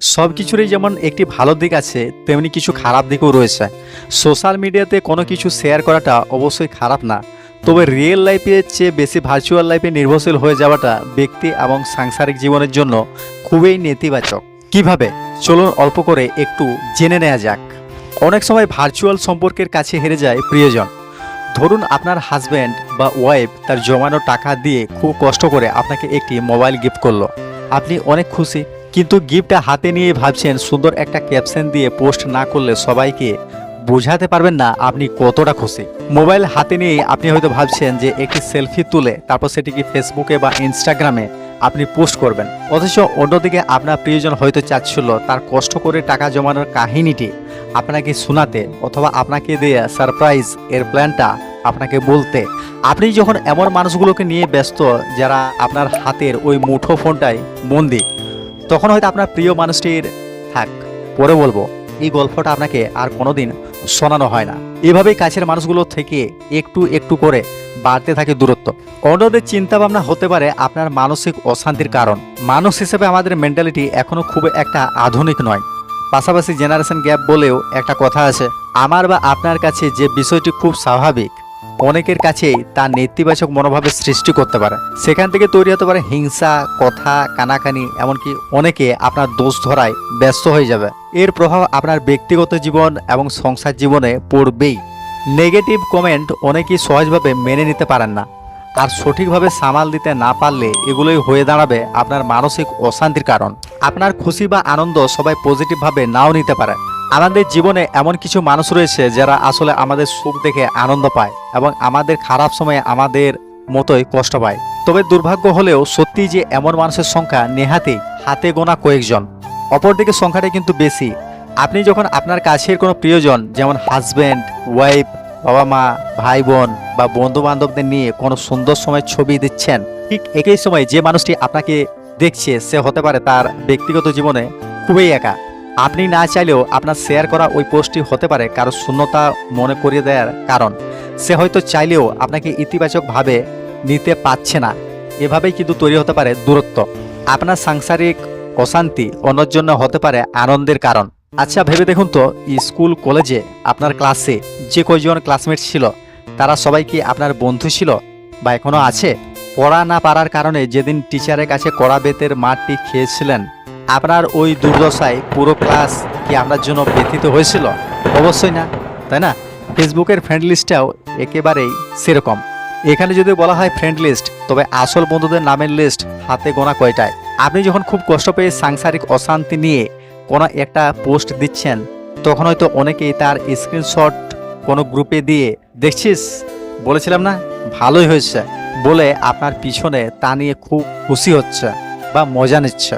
সব কিছুরই যেমন একটি ভালো দিক আছে, তেমনি কিছু খারাপ দিকও রয়েছে। সোশ্যাল মিডিয়াতে কোনো কিছু শেয়ার করাটা অবশ্যই খারাপ না। তবে রিয়েল লাইফের চেয়ে বেশি ভার্চুয়াল লাইফে নির্ভরশীল হয়ে যাওয়াটা ব্যক্তি এবং সাংসারিক জীবনের জন্য খুবই নেতিবাচক। কীভাবে? চলুন অল্প করে একটু জেনে নেওয়া যাক। অনেক সময় ভার্চুয়াল সম্পর্কের কাছে হেরে যায় প্রিয়জন। ধরুন আপনার হাজব্যান্ড বা ওয়াইফ তার জমানো টাকা দিয়ে খুব কষ্ট করে আপনাকে একটি মোবাইল গিফট করল। আপনি অনেক খুশি। কিন্তু গিফটটা হাতে নিয়ে ভাবছেন সুন্দর একটা ক্যাপশন দিয়ে পোস্ট না করলে সবাইকে বোঝাতে পারবেন না আপনি কতটা খুশি। মোবাইল হাতে নিয়ে আপনি হয়তো ভাবছেন যে একটি সেলফি তুলে তারপর সেটিকে ফেসবুকে বা ইনস্টাগ্রামে আপনি পোস্ট করবেন। অথচ অন্যদিকে আপনার প্রিয়জন হয়তো চাচ্ছিল তার কষ্ট করে টাকা জমানোর কাহিনীটি আপনাকে শোনাতে অথবা আপনাকে দিয়ে সারপ্রাইজ এর প্ল্যানটা আপনাকে বলতে। আপনি যখন এমন মানুষগুলোকে নিয়ে ব্যস্ত যারা আপনার হাতের ওই মুঠো ফোনটায় বন্দি তখন হয়তো আপনার প্রিয় মানুষটির, থাক, পরে বলব, এই গল্পটা আপনাকে আর কোনোদিন শোনানো হয় না। এভাবেই কাছের মানুষগুলো থেকে একটু একটু করে বাড়তে থাকে দূরত্ব। অন্যদের চিন্তা ভাবনা হতে পারে আপনার মানসিক অশান্তির কারণ। মানুষ হিসেবে আমাদের মেন্টালিটি এখনও খুব একটা আধুনিক নয়। পাশাপাশি জেনারেশন গ্যাপ বলেও একটা কথা আছে, আমার বা আপনার কাছে যে বিষয়টি খুব স্বাভাবিক অনেকের কাছেই তার নেতিবাচক মনোভাবের সৃষ্টি করতে পারে। সেখান থেকে তৈরি হতে পারে হিংসা, কথা, কানাকানি, এমনকি অনেকে আপনার দোষ ধরায় ব্যস্ত হয়ে যাবে। এর প্রভাব আপনার ব্যক্তিগত জীবন এবং সংসার জীবনে পড়বেই। নেগেটিভ কমেন্ট অনেকেই সহজভাবে মেনে নিতে পারেন না। আর সঠিকভাবে সামাল দিতে না পারলে এগুলোই হয়ে দাঁড়াবে আপনার মানসিক অশান্তির কারণ। আপনার খুশি বা আনন্দ সবাই পজিটিভভাবে নাও নিতে পারে। আমাদের জীবনে এমন কিছু মানুষ রয়েছে যারা আসলে আমাদের সুখ দেখে আনন্দ পায় এবং আমাদের খারাপ সময়ে আমাদের মতোই কষ্ট পায়। তবে দুর্ভাগ্য হলেও সত্যি যে এমন মানুষের সংখ্যা নেহাতে হাতে গোনা কয়েকজন। অপরদিকে সংখ্যাটা কিন্তু বেশি। আপনি যখন আপনার কাছের কোনো প্রিয়জন, যেমন হাজব্যান্ড ওয়াইফ বাবা মা ভাই বোন বা বন্ধু বান্ধবদের নিয়ে কোনো সুন্দর সময় ছবি দিচ্ছেন, ঠিক একই সময় যে মানুষটি আপনাকে দেখছে, সে হতে পারে তার ব্যক্তিগত জীবনে খুবই একা। আপনি না চাইলেও আপনার শেয়ার করা ওই পোস্টটি হতে পারে কারও শূন্যতা মনে করিয়ে দেওয়ার কারণ। সে হয়তো চাইলেও আপনাকে ইতিবাচকভাবে নিতে পারছে না। এভাবেই কিন্তু তৈরি হতে পারে দূরত্ব। আপনার সাংসারিক অশান্তি অন্যর জন্য হতে পারে আনন্দের কারণ। আচ্ছা ভেবে দেখুন তো, স্কুল, কলেজে আপনার ক্লাসে যে কয়জন ক্লাসমেট ছিল, তারা সবাই কি আপনার বন্ধু ছিল বা এখনও আছে? পড়া না পারার কারণে যেদিন টিচারের কাছে কড়া বেতের মাঠটি খেয়েছিলেন আপনার ওই দুর্দশায় পুরো ক্লাস কি আপনার জন্য ব্যথিত হয়েছিল? অবশ্যই না, তাই না? ফেসবুকের ফ্রেন্ড লিস্টটাও একেবারেই সেরকম। এখানে যদি বলা হয় ফ্রেন্ড লিস্ট তবে আসল বন্ধুদের নামের লিস্ট হাতে গোনা কয়টায়? আপনি যখন খুব কষ্ট পেয়ে সাংসারিক অশান্তি নিয়ে কোনো একটা পোস্ট দিচ্ছেন, তখন হয়তো অনেকেই তার স্ক্রিনশট কোনো গ্রুপে দিয়ে, দেখছিস? বলেছিলাম না? ভালোই হয়েছে। বলে আপনার পিছনে তা নিয়ে খুব খুশি হচ্ছে বা মজা নিচ্ছে।